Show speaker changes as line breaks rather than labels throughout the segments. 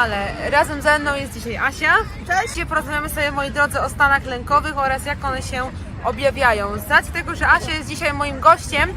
kanale. Razem ze mną jest dzisiaj Asia. Cześć! Dzisiaj porozmawiamy sobie, moi drodzy, o stanach lękowych oraz jak one się objawiają. Z racji tego, że Asia jest dzisiaj moim gościem,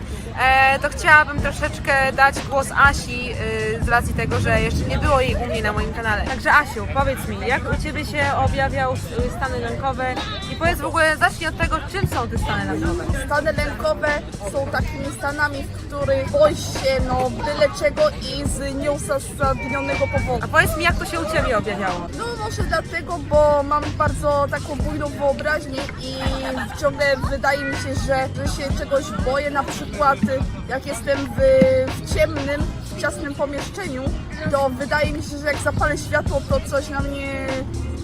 to chciałabym troszeczkę dać głos Asi e, z racji tego, że jeszcze nie było jej u mnie na moim kanale. Także Asiu, powiedz mi, jak u Ciebie się objawiały stany lękowe i powiedz w ogóle, zacznij od tego, czym są te stany lękowe.
Stany lękowe są takimi stanami, w których boisz się no byle czego i z nieuzasadnionego powodu.
A powiedz mi, jak to się u Ciebie objawiało?
No może dlatego, bo mam bardzo taką bujną wyobraźnię i ciągle wydaje mi się, że, że się czegoś boję, na przykład jak jestem w, w ciemnym, w ciasnym pomieszczeniu, to wydaje mi się, że jak zapalę światło, to coś na mnie,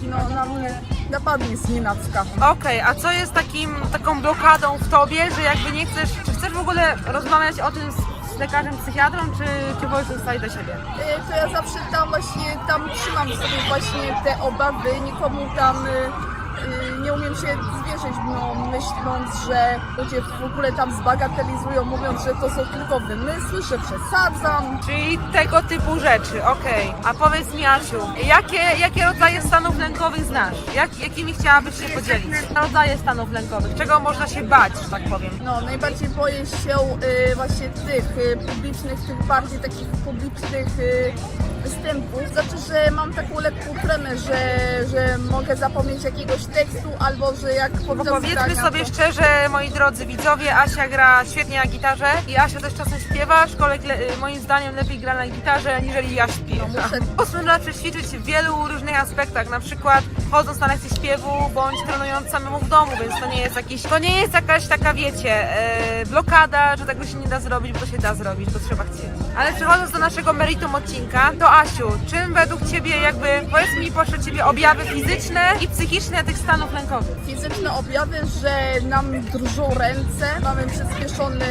no, na mnie napadnie z nienacka.
Okej, a co jest takim, taką blokadą w tobie, że jakby nie chcesz, czy chcesz w ogóle rozmawiać o tym z, z lekarzem, psychiatrą, czy, czy wolisz zostać do siebie?
Y, to ja zawsze tam właśnie, tam trzymam sobie właśnie te obawy, nikomu tam y, nie umiem się zwierzyć, no, myśląc, że ludzie w ogóle tam zbagatelizują, mówiąc, że to są tylko wymysły, że przesadzam.
Czyli tego typu rzeczy, okej. A powiedz mi Asiu, jakie, jakie rodzaje stanów lękowych znasz? Jak, jakimi chciałabyś się podzielić? Rodzaje stanów lękowych, czego można się bać, że tak powiem?
No, najbardziej boję się y, właśnie tych y, publicznych, tych bardziej takich publicznych y, występów. Znaczy, że mam taką lekką tremę, że, że mogę zapomnieć jakiegoś tekstu, albo że jak
Bo
podczas
powiedzmy
zdania,
sobie
to...
szczerze, moi drodzy widzowie, Asia gra świetnie na gitarze i Asia też czasem śpiewa, aczkolwiek le, moim zdaniem lepiej gra na gitarze, aniżeli ja śpiewa.
No, muszę-
przećwiczyć w wielu różnych aspektach, na przykład chodząc na lekcje śpiewu, bądź trenując samemu w domu, więc to nie jest jakiś, to nie jest jakaś taka, wiecie, e, blokada, że tego się nie da zrobić, bo to się da zrobić, bo trzeba chcieć. Ale przechodząc do naszego meritum odcinka, to Asiu, czym według Ciebie jakby, powiedz mi proszę Ciebie objawy fizyczne i psychiczne tych stanów lękowych?
fizyczne objawy, że nam drżą ręce, mamy przyspieszony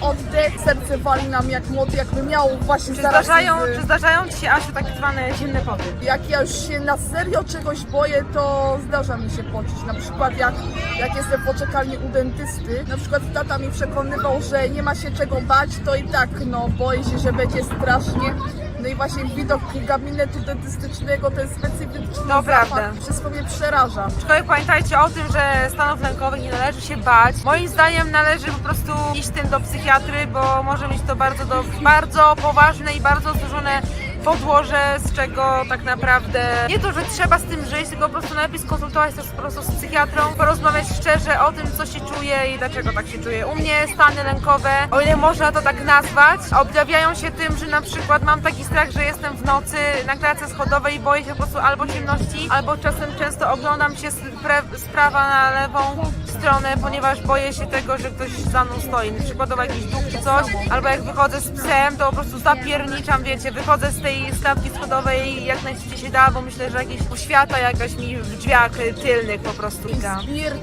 oddech, serce wali nam jak młot, jakby miał właśnie
Czy
zaraz...
zdarzają,
z-
czy zdarzają Ci się, Asiu, tak zwane zimne poty?
Jak ja już się na serio czegoś boję, to zdarza mi się pocić. Na przykład jak, jak jestem w poczekalni u dentysty, na przykład tata mi przekonywał, że nie ma się czego bać, to i tak no boję się, że będzie strasznie. No i właśnie widok gabinetu dentystycznego, ten specyficzny
To
zapach,
prawda.
wszystko mnie przeraża.
Aczkolwiek pamiętajcie o tym, że stanów lękowych nie należy się bać. Moim zdaniem należy po prostu iść tym do psychiatry, bo może mieć to bardzo, do, bardzo poważne i bardzo złożone podłoże, z czego tak naprawdę nie to, że trzeba z tym żyć, tylko po prostu najlepiej skonsultować to po prostu z psychiatrą, porozmawiać szczerze o tym, co się czuje i dlaczego tak się czuje. U mnie stany lękowe, o ile można to tak nazwać, objawiają się tym, że na przykład mam taki strach, że jestem w nocy na klatce schodowej i boję się po prostu albo ciemności, albo czasem często oglądam się z, prawa na lewą stronę, ponieważ boję się tego, że ktoś za mną stoi, przykładowo jakiś duch czy coś, albo jak wychodzę z psem, to po prostu zapierniczam, wiecie, wychodzę z tej klatki schodowej jak najszybciej się da, bo myślę, że jakieś poświata jakaś mi w drzwiach tylnych po prostu gra.
Śmierć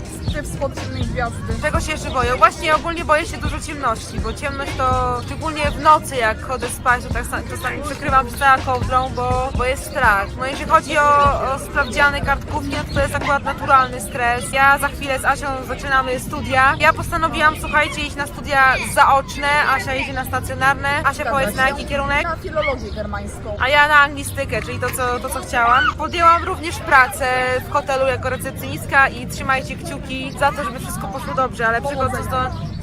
wschód ciemnej gwiazdy.
Czego się jeszcze boję? Właśnie ogólnie boję się dużo ciemności, bo ciemność to szczególnie w nocy jak chodzę spać, to tak sa- czasami przykrywam cała kołdrą, bo, bo jest strach. No jeżeli chodzi o, o sprawdziany kartkówki, no to, to jest akurat naturalny stres. Ja za chwilę z Asią zaczynamy studia. Ja postanowiłam, słuchajcie, iść na studia zaoczne, Asia idzie na stacjonarne. Asia powiedz na jaki kierunek?
Na filologię germańską.
A ja na anglistykę, czyli to co, to, co chciałam. Podjęłam również pracę w hotelu jako recepcjonistka i trzymajcie kciuki za to, żeby wszystko poszło dobrze, ale przechodząc do...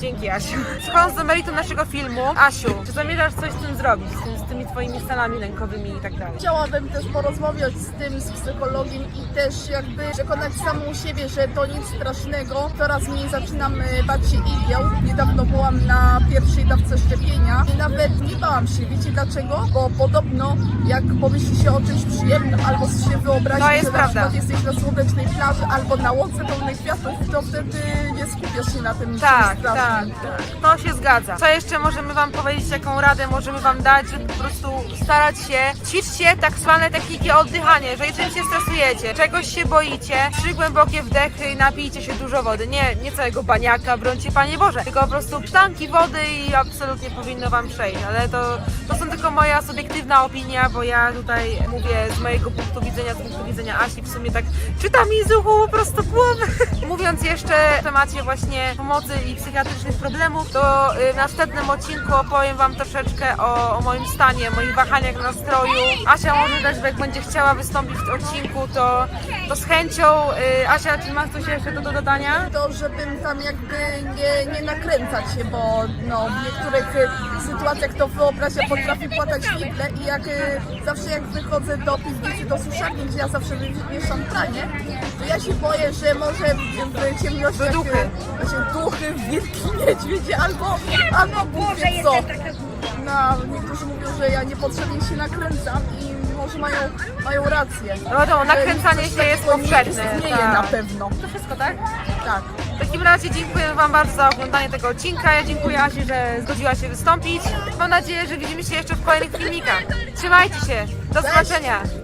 Dzięki Asiu. Przechodząc do meritum naszego filmu, Asiu, czy zamierzasz coś z tym zrobić, z, tym, z tymi twoimi stanami lękowymi i tak dalej?
Chciałabym też porozmawiać z tym, z psychologiem i też jakby przekonać samą siebie, że to nic strasznego. Coraz mniej zaczynam e, bać się igieł. Niedawno byłam na pierwszej dawce szczepienia i nawet nie bałam się. Wiecie dlaczego? Bo podobno jak pomyśli się o czymś przyjemnym albo się wyobrazi,
To jest
że na
prawda.
przykład jesteś na słonecznej plaży albo na łące pełnej kwiatów, to wtedy nie skupiasz się na tym
Tak,
czymś strasznym.
tak, tak. To się zgadza. Co jeszcze możemy Wam powiedzieć, jaką radę możemy Wam dać, żeby po prostu starać się, ćwiczcie tak zwane techniki oddychania. Jeżeli czymś się stresujecie, czegoś się boicie, trzy głębokie wdechy i napijcie się dużo wody. Nie, nie całego baniaka, brońcie Panie Boże, tylko po prostu sztanki wody i absolutnie powinno Wam przejść. Ale to, to są tylko moja subiektywna opinia, bo ja tutaj mówię z mojego punktu widzenia, z punktu widzenia Asi, w sumie tak czyta mi z uchu po prostu głowę. Mówiąc jeszcze o temacie właśnie pomocy i psychiatrycznej różnych problemów, to y, w następnym odcinku opowiem Wam troszeczkę o, o moim stanie, moich wahaniach nastroju. Asia może też, jak będzie chciała wystąpić w odcinku, to, to z chęcią. Y, Asia, czy masz coś jeszcze do, do dodania?
To, żebym tam jakby nie, nie nakręcać się, bo no, w niektórych y, sytuacjach to wyobraźnia potrafi płatać wigle i jak zawsze jak wychodzę do piwnicy, do suszarni, gdzie ja zawsze mieszam pranie, to ja się boję, że może w, ciemnościach
Duchy.
właśnie duchy, wilki, niedźwiedzie albo, albo wie co. No, niektórzy mówią, że ja niepotrzebnie się nakręcam i może mają, mają rację.
No wiadomo, nakręcanie się jest powszechne.
istnieje
tak.
na pewno.
To wszystko, tak?
Tak.
W takim razie dziękuję Wam bardzo za oglądanie tego odcinka. Ja dziękuję Asi, że zgodziła się wystąpić. Mam nadzieję, że widzimy się jeszcze w kolejnych filmikach. Trzymajcie się. Do
Cześć.
zobaczenia.